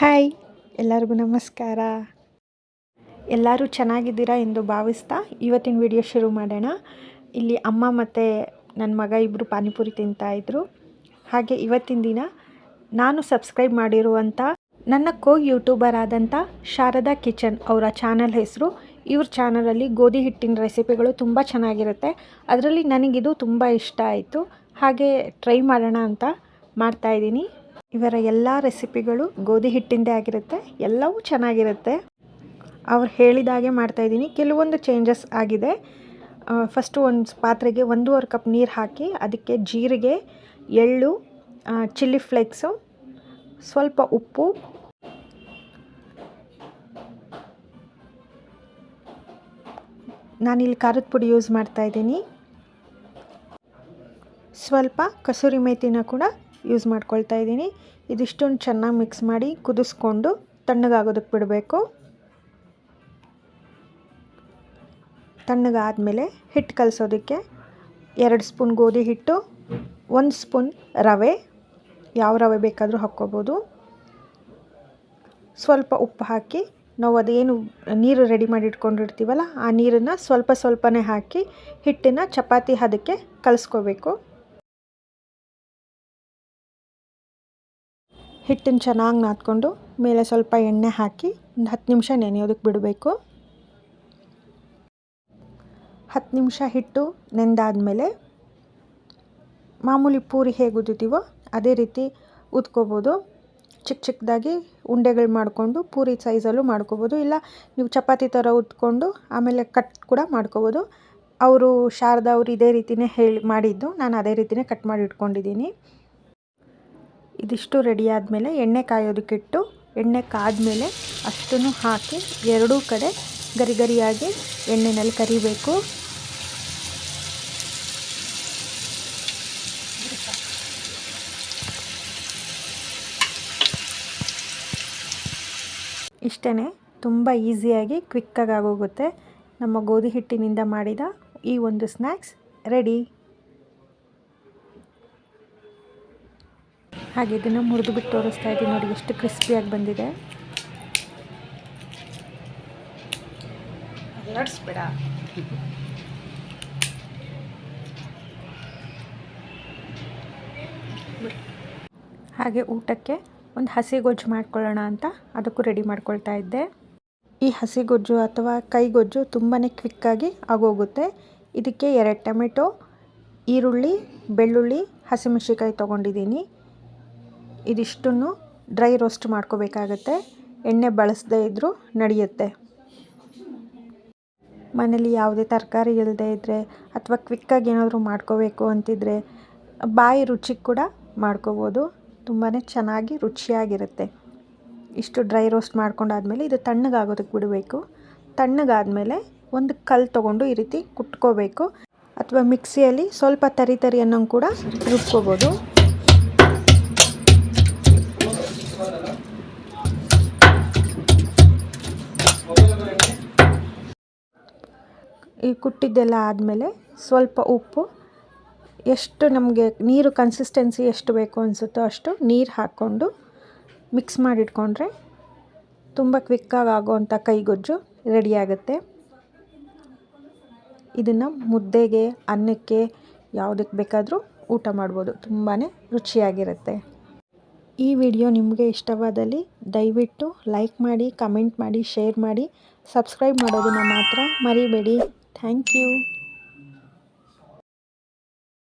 Hi, ಎಲ್ಲರಿಗೂ ನಮಸ್ಕಾರ. ಎಲ್ಲರೂ ಚೆನ್ನಾಗಿದ್ದೀರಾ ಎಂದು ಭಾವಿಸ್ತಾ ಇವತ್ತಿನ ವಿಡಿಯೋ ಶುರು ಮಾಡೋಣ. ಇಲ್ಲಿ ಅಮ್ಮ ಮತ್ತು ನನ್ನ ಮಗ ಇಬ್ಬರು ಪಾನಿಪುರಿ ತಿಂತಾಯಿದ್ರು ಹಾಗೆ ಇವತ್ತಿನ ದಿನ ನಾನು ಸಬ್ಸ್ಕ್ರೈಬ್ ಮಾಡಿರುವಂಥ ನನ್ನ ಕೋ ಯೂಟ್ಯೂಬರ್ ಆದಂಥ ಶಾರದಾ ಕಿಚನ್ ಅವರ ಚಾನಲ್ ಹೆಸರು. ಇವ್ರ ಚಾನಲಲ್ಲಿ ಗೋಧಿ ಹಿಟ್ಟಿನ ರೆಸಿಪಿಗಳು ತುಂಬ ಚೆನ್ನಾಗಿರುತ್ತೆ. ಅದರಲ್ಲಿ ನನಗಿದು ತುಂಬ ಇಷ್ಟ ಆಯಿತು. ಹಾಗೆ ಟ್ರೈ ಮಾಡೋಣ ಅಂತ ಮಾಡ್ತಾಯಿದ್ದೀನಿ ಇವರ ಎಲ್ಲ ರೆಸಿಪಿಗಳು ಗೋಧಿ ಹಿಟ್ಟಿಂದೇ ಆಗಿರುತ್ತೆ, ಎಲ್ಲವೂ ಚೆನ್ನಾಗಿರುತ್ತೆ. ಅವ್ರು ಹೇಳಿದಾಗೆ ಮಾಡ್ತಾಯಿದ್ದೀನಿ ಕೆಲವೊಂದು ಚೇಂಜಸ್ ಆಗಿದೆ. ಫಸ್ಟು ಒಂದು ಪಾತ್ರೆಗೆ ಒಂದೂವರೆ ಕಪ್ ನೀರು ಹಾಕಿ, ಅದಕ್ಕೆ ಜೀರಿಗೆ, ಎಳ್ಳು ಚಿಲ್ಲಿ ಫ್ಲೇಕ್ಸು ಸ್ವಲ್ಪ ಉಪ್ಪು, ನಾನಿಲ್ಲಿ ಖಾರದ ಪುಡಿ ಯೂಸ್ ಮಾಡ್ತಾಯಿದ್ದೀನಿ ಸ್ವಲ್ಪ ಕಸೂರಿ ಮೇಥಿನ ಕೂಡ ಯೂಸ್ ಮಾಡ್ಕೊಳ್ತಾ ಇದ್ದೀನಿ. ಇದಿಷ್ಟೊಂದು ಚೆನ್ನಾಗಿ ಮಿಕ್ಸ್ ಮಾಡಿ ಕುದಿಸ್ಕೊಂಡು ತಣ್ಣಗಾಗೋದಕ್ಕೆ ಬಿಡಬೇಕು. ತಣ್ಣಗಾದಮೇಲೆ ಹಿಟ್ಟು ಕಲಸೋದಕ್ಕೆ ಎರಡು ಸ್ಪೂನ್ ಗೋಧಿ ಹಿಟ್ಟು, ಒಂದು ಸ್ಪೂನ್ ರವೆ, ಯಾವ ರವೆ ಬೇಕಾದರೂ ಹಾಕ್ಕೋಬೋದು. ಸ್ವಲ್ಪ ಉಪ್ಪು ಹಾಕಿ ನಾವು ಅದೇನು ನೀರು ರೆಡಿ ಮಾಡಿ ಇಟ್ಕೊಂಡಿರ್ತೀವಲ್ಲ, ಆ ನೀರನ್ನು ಸ್ವಲ್ಪ ಸ್ವಲ್ಪನೇ ಹಾಕಿ ಹಿಟ್ಟನ್ನು ಚಪಾತಿ ಹದಕ್ಕೆ ಕಲಿಸ್ಕೋಬೇಕು. ಹಿಟ್ಟನ್ನು ಚೆನ್ನಾಗಿ ನಾದ್ಕೊಂಡು ಮೇಲೆ ಸ್ವಲ್ಪ ಎಣ್ಣೆ ಹಾಕಿ ಒಂದು ಹತ್ತು ನಿಮಿಷ ನೆನೆಯೋದಕ್ಕೆ ಬಿಡಬೇಕು. ಹತ್ತು ನಿಮಿಷ ಹಿಟ್ಟು ನೆಂದಾದಮೇಲೆ ಮಾಮೂಲಿ ಪೂರಿ ಹೇಗೆ ಉದ್ದುತ್ತೀವೋ ಅದೇ ರೀತಿ ಉದ್ಕೋಬೋದು. ಚಿಕ್ಕ ಚಿಕ್ಕದಾಗಿ ಉಂಡೆಗಳು ಮಾಡಿಕೊಂಡು ಪೂರಿ ಸೈಜಲ್ಲೂ ಮಾಡ್ಕೋಬೋದು. ಇಲ್ಲ ನೀವು ಚಪಾತಿ ಥರ ಉದ್ಕೊಂಡು ಆಮೇಲೆ ಕಟ್ ಕೂಡ ಮಾಡ್ಕೋಬೋದು. ಅವರು ಶಾರದಾ ಅವರು ಇದೇ ರೀತಿಯೇ ಹೇಳಿ ಮಾಡಿದ್ದು. ನಾನು ಅದೇ ರೀತಿಯೇ ಕಟ್ ಮಾಡಿ ಇಟ್ಕೊಂಡಿದ್ದೀನಿ. ಇದಿಷ್ಟು ರೆಡಿ ಆದಮೇಲೆ ಎಣ್ಣೆ ಕಾಯೋದಕ್ಕಿಟ್ಟು ಎಣ್ಣೆ ಕಾದಮೇಲೆ ಅಷ್ಟನ್ನು ಹಾಕಿ ಎರಡೂ ಕಡೆ ಗರಿ ಗರಿಯಾಗಿ ಎಣ್ಣೆಯಲ್ಲಿ ಕರಿಬೇಕು. ಇಷ್ಟೇ ತುಂಬ ಈಸಿಯಾಗಿ ಕ್ವಿಕ್ಕಾಗಿ ಆಗೋಗುತ್ತೆ. ನಮ್ಮ ಗೋಧಿ ಹಿಟ್ಟಿನಿಂದ ಮಾಡಿದ ಈ ಒಂದು ಸ್ನ್ಯಾಕ್ಸ್ ರೆಡಿ. ಹಾಗೆ ಇದನ್ನು ಮುರಿದು ಬಿಟ್ಟು ತೋರಿಸ್ತಾ ಇದ್ದೀನಿ ನೋಡಿ ಎಷ್ಟು ಕ್ರಿಸ್ಪಿಯಾಗಿ ಬಂದಿದೆ. ಹಾಗೆ ಊಟಕ್ಕೆ ಒಂದು ಹಸಿ ಗೊಜ್ಜು ಮಾಡ್ಕೊಳ್ಳೋಣ ಅಂತ ಅದಕ್ಕೂ ರೆಡಿ ಮಾಡ್ಕೊಳ್ತಾ ಇದ್ದೆ. ಈ ಹಸಿ ಗೊಜ್ಜು ಅಥವಾ ಕೈ ಗೊಜ್ಜು ತುಂಬಾ ಕ್ವಿಕ್ಕಾಗಿ ಆಗೋಗುತ್ತೆ. ಇದಕ್ಕೆ ಎರಡು ಟೊಮೆಟೊ ಈರುಳ್ಳಿ ಬೆಳ್ಳುಳ್ಳಿ ಹಸಿಮೆಣ್ಸಿಕಾಯಿ ತೊಗೊಂಡಿದ್ದೀನಿ. ಇದಿಷ್ಟನ್ನು ಡ್ರೈ ರೋಸ್ಟ್ ಮಾಡ್ಕೋಬೇಕಾಗತ್ತೆ. ಎಣ್ಣೆ ಬಳಸದೇ ಇದ್ದರೂ ನಡೆಯುತ್ತೆ. ಮನೇಲಿ ಯಾವುದೇ ತರಕಾರಿ ಇಲ್ಲದೆ ಇದ್ದರೆ ಅಥವಾ ಕ್ವಿಕ್ಕಾಗಿ ಏನಾದರೂ ಮಾಡ್ಕೋಬೇಕು ಅಂತಿದ್ರೆ ಬಾಯಿ ರುಚಿಗೆ ಕೂಡ ಮಾಡ್ಕೋಬೋದು. ತುಂಬಾ ಚೆನ್ನಾಗಿ ರುಚಿಯಾಗಿರುತ್ತೆ. ಇಷ್ಟು ಡ್ರೈ ರೋಸ್ಟ್ ಮಾಡ್ಕೊಂಡಾದ್ಮೇಲೆ ಇದು ತಣ್ಣಗಾಗೋದಕ್ಕೆ ಬಿಡಬೇಕು. ತಣ್ಣಗಾದಮೇಲೆ ಒಂದು ಕಲ್ಲು ತೊಗೊಂಡು ಈ ರೀತಿ ಕುಟ್ಕೋಬೇಕು. ಅಥವಾ ಮಿಕ್ಸಿಯಲ್ಲಿ ಸ್ವಲ್ಪ ತರಿ ತರಿ ಅನ್ನೋ ಕೂಡ ರುಬ್ಕೋಬೋದು. ಈ ಕುಟ್ಟಿದ್ದೆಲ್ಲ ಆದಮೇಲೆ ಸ್ವಲ್ಪ ಉಪ್ಪು, ಎಷ್ಟು ನಮಗೆ ನೀರು ಕನ್ಸಿಸ್ಟೆನ್ಸಿ ಎಷ್ಟು ಬೇಕು ಅನಿಸುತ್ತೋ ಅಷ್ಟು ನೀರು ಹಾಕ್ಕೊಂಡು ಮಿಕ್ಸ್ ಮಾಡಿಟ್ಕೊಂಡ್ರೆ ತುಂಬ ಕ್ವಿಕ್ಕಾಗಿ ಆಗೋವಂಥ ಕೈಗೊಜ್ಜು ರೆಡಿಯಾಗುತ್ತೆ ಇದನ್ನು ಮುದ್ದೆಗೆ, ಅನ್ನಕ್ಕೆ ಯಾವುದಕ್ಕೆ ಬೇಕಾದರೂ ಊಟ ಮಾಡ್ಬೋದು ತುಂಬಾ ರುಚಿಯಾಗಿರುತ್ತೆ. ಈ ವಿಡಿಯೋ ನಿಮಗೆ ಇಷ್ಟವಾದಲ್ಲಿ ದಯವಿಟ್ಟು ಲೈಕ್ ಮಾಡಿ ಕಮೆಂಟ್ ಮಾಡಿ ಶೇರ್ ಮಾಡಿ ಸಬ್ಸ್ಕ್ರೈಬ್ ಮಾಡೋದನ್ನು ಮಾತ್ರ ಮರಿಬೇಡಿ. Thank you.